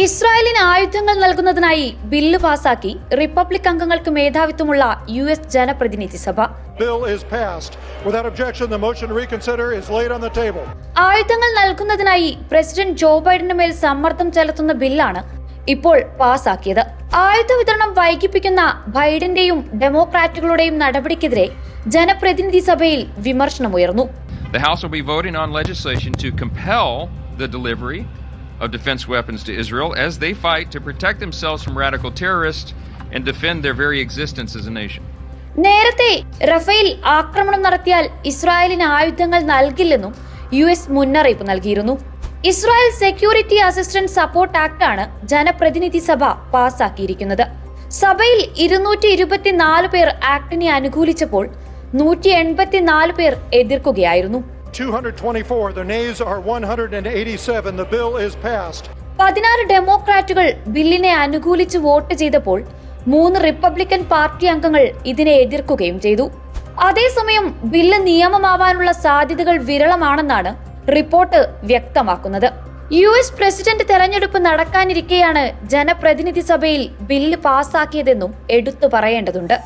ഇസ്രായേലിന് ആയുധങ്ങൾ നൽകുന്നതിനായി ബില്ല് പാസാക്കി റിപ്പബ്ലിക് അംഗങ്ങൾക്ക് മേധാവിത്വമുള്ള യു എസ് ജനപ്രതിനിധി സഭ Bill is passed. Without objection, the motion to reconsider is laid on the table. ആയുധങ്ങൾ നൽകുന്നതിനായി പ്രസിഡന്റ് ജോ ബൈഡന് മേൽ സമ്മർദ്ദം ചെലുത്തുന്ന ബില്ലാണ് ഇപ്പോൾ പാസാക്കിയത് ആയുധ വിതരണം വൈകിപ്പിക്കുന്ന ബൈഡന്റെയും ഡെമോക്രാറ്റുകളുടെയും നടപടിക്കെതിരെ ജനപ്രതിനിധി സഭയിൽ വിമർശനമുയർന്നു The House will be voting on legislation to compel the delivery of defense weapons to Israel as they fight to protect themselves from radical terrorists and defend their very existence as a nation. നേരത്തെ Rafale ആക്രമണം നടത്തിയാൽ ഇസ്രായേലിന് ആയുധങ്ങൾ നൽകില്ലെന്നും U S മുന്നറിയിപ്പ് നൽകിയിരുന്നു. Israel security assistant support act ആണ് ജനപ്രതിനിധി സഭ പാസാക്കിയിരിക്കുന്നത്. സഭയിൽ ഇരുന്നൂറ്റി ഇരുപത്തിനാല് പേർ ആക്ടിനെ അനുകൂലിച്ചപ്പോൾ നൂറ്റി എൺപത്തിനാല് പേർ എതിർക്കുകയായിരുന്നു. 224. The nays are 187. The bill is passed. പതിനാറ് ഡെമോക്രാറ്റുകൾ ബില്ലിനെ അനുകൂലിച്ച് വോട്ട് ചെയ്തപ്പോൾ മൂന്ന് റിപ്പബ്ലിക്കൻ പാർട്ടി അംഗങ്ങൾ ഇതിനെ എതിർക്കുകയും ചെയ്തു അതേസമയം ബില്ല് നിയമമാവാനുള്ള സാധ്യതകൾ വിരളമാണെന്നാണ് റിപ്പോർട്ട് വ്യക്തമാക്കുന്നത് യു എസ് പ്രസിഡന്റ് തെരഞ്ഞെടുപ്പ് നടക്കാനിരിക്കെയാണ് ജനപ്രതിനിധി സഭയിൽ ബില്ല് പാസാക്കിയതെന്നും എടുത്തു പറയേണ്ടതുണ്ട്